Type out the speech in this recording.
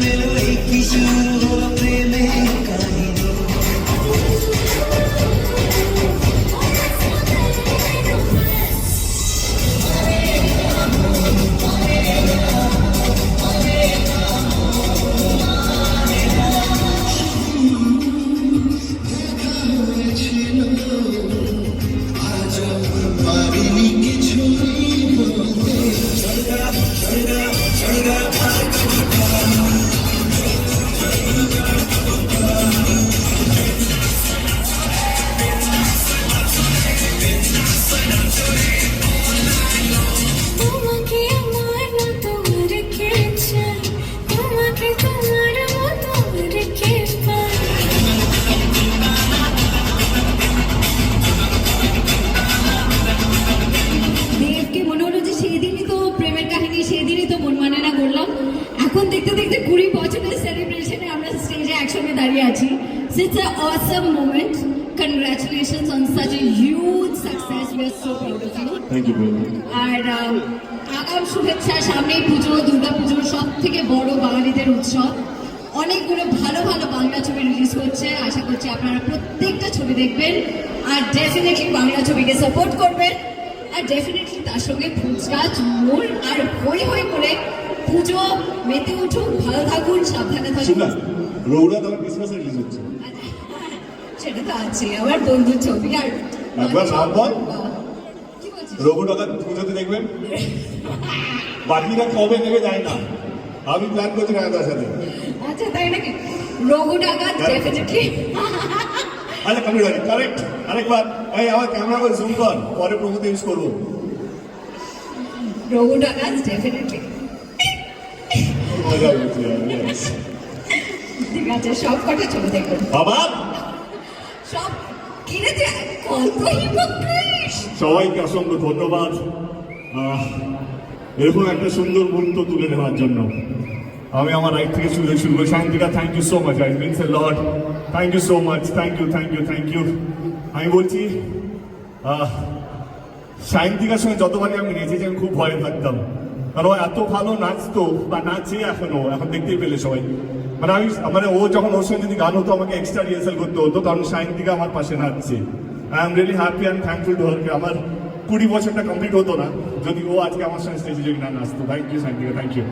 মেলো এই কি শুরু কাহিনী সেই দিনই তো মন মানে না করলাম। এখন দেখতে দেখতে কুড়ি বছরের সেলিব্রেশনে আমরা স্টেজে একসঙ্গে দাঁড়িয়ে আছি। It's a awesome moment congratulations on such a huge success we are so proud of you thank you আর আগাম শুভেচ্ছা সামনেই পুজো দুর্গা পুজোর সব থেকে বড় বাঙালিদের উৎসব। অনেকগুলো ভালো ভালো বাংলা ছবি রিলিজ করছে আশা করছি আপনারা প্রত্যেকটা ছবি দেখবেন। আর ডেফিনেটলি বাংলা ছবিকে সাপোর্ট করবেন। ডেফিনেটলি তার সঙ্গে ফুচকা চুমুর আর হই হই করে পুজো মেতে উঠুক ভালো থাকুন সাবধানে থাকুন। রৌরা তোমার ক্রিসমাস রিলিজ হচ্ছে। সেটা তো আছে আমার বন্ধুর ছবি আর একবার নাম বল। রঘু টাকা পুজোতে দেখবেন? বাকিরা কবে নেবে যায় না। আমি প্ল্যান করছি রায়দার সাথে। আচ্ছা তাই নাকি? রঘু ডাকাত ডেফিনেটলি আরে কমিটি কারেক্ট আরেকবার। এই আমার ক্যামেরা করে জুম কর। পরে প্রমোতে ইউজ করব। ডেফিনেটলি. ঠিক আছে সব কটা ছবি দেখুন। বাবা! সব কত সবাইকে অসংখ্য ধন্যবাদ। এরকম একটা সুন্দর মুহূর্ত তুলে নেওয়ার জন্য। আমি আমার রাইট থেকে শুরু শুরু করি Shantika thank you so much I means a lot thank you so much thank you thank you thank you আমি বলছি আহ, সায়ন্তিকার সঙ্গে যতবারই আমি নেচেছি আমি খুব ভয়ে থাকতাম কারণ ও এত ভালো নাচতো বা নাচে এখনও এখন দেখতেই পেলে সবাই। মানে আমি মানে ও যখন ওর সঙ্গে যদি গান হতো আমাকে এক্সট্রা রিহার্সাল করতে হতো কারণ সায়ন্তিকা আমার পাশে নাচছে। I am really happy and thankful to হারকে আমার কুড়ি বছরটা কমপ্লিট হতো না যদি ও আজকে আমার সঙ্গে স্টেজে যদি না নাচতো। Thank you Sayantika thank you